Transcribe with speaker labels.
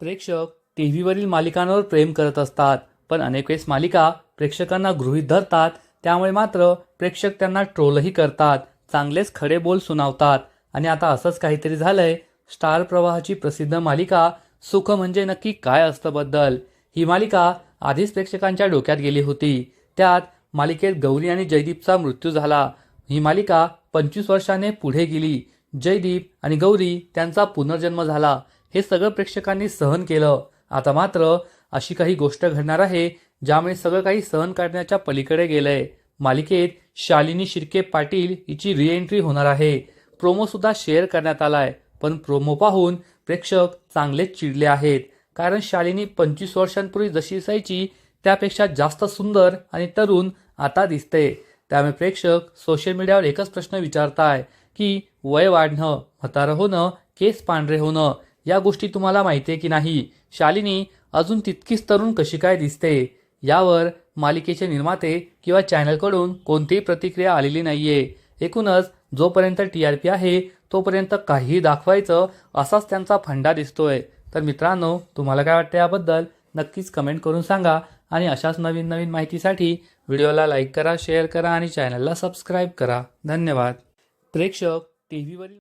Speaker 1: प्रेक्षक टी व्हीवरील मालिकांवर प्रेम करत असतात पण अनेक वेळेस मालिका प्रेक्षकांना गृहीत धरतात त्यामुळे मात्र प्रेक्षक त्यांना ट्रोलही करतात चांगलेच खडे बोल सुनावतात. आणि आता असंच काहीतरी झालंय स्टार प्रवाहाची प्रसिद्ध मालिका सुख म्हणजे नक्की काय असतं बद्दल. ही मालिका आधीच प्रेक्षकांच्या डोक्यात गेली होती. त्यात मालिकेत गौरी आणि जयदीपचा मृत्यू झाला. ही मालिका पंचवीस वर्षाने पुढे गेली. जयदीप आणि गौरी त्यांचा पुनर्जन्म झाला. हे सगळं प्रेक्षकांनी सहन केलं. आता मात्र अशी काही गोष्ट घडणार आहे ज्यामुळे सगळं काही सहन करण्याच्या पलीकडे गेलंय. मालिकेत शालिनी शिर्के पाटील हिची रिएंट्री होणार आहे. प्रोमो सुद्धा शेअर करण्यात आलाय. पण प्रोमो पाहून प्रेक्षक चांगलेच चिडले आहेत. कारण शालिनी पंचवीस वर्षांपूर्वी जशी असायची त्यापेक्षा जास्त सुंदर आणि तरुण आता दिसते. त्यामुळे प्रेक्षक सोशल मीडियावर एकच प्रश्न विचारताय की वय वाढणं म्हातारं होणं केस पांढरे होणं या गोष्टी तुम्हाला माहिती आहे की नाही? शालिनी अजून तितकीच तरुण कशी काय दिसते? यावर मालिकेचे निर्माते किंवा चॅनलकडून कोणतीही प्रतिक्रिया आलेली नाहीये. एकूणच जोपर्यंत टी आर पी आहे तोपर्यंत काहीही दाखवायचं असाच त्यांचा फंडा दिसतोय. तर मित्रांनो तुम्हाला काय वाटतं याबद्दल नक्कीच कमेंट करून सांगा आणि अशाच नवीन नवीन माहितीसाठी व्हिडिओला लाईक करा शेअर करा आणि चॅनलला सबस्क्राईब करा. धन्यवाद. प्रेक्षक टी व्हीवरील